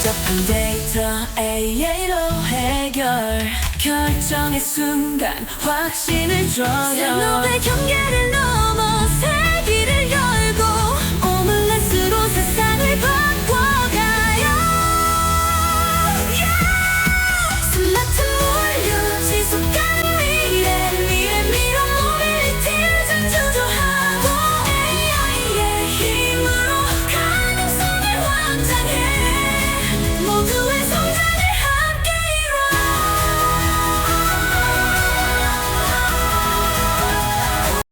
복잡한 데이터 AI로 해결. 결정의 순간 확신을 줘요.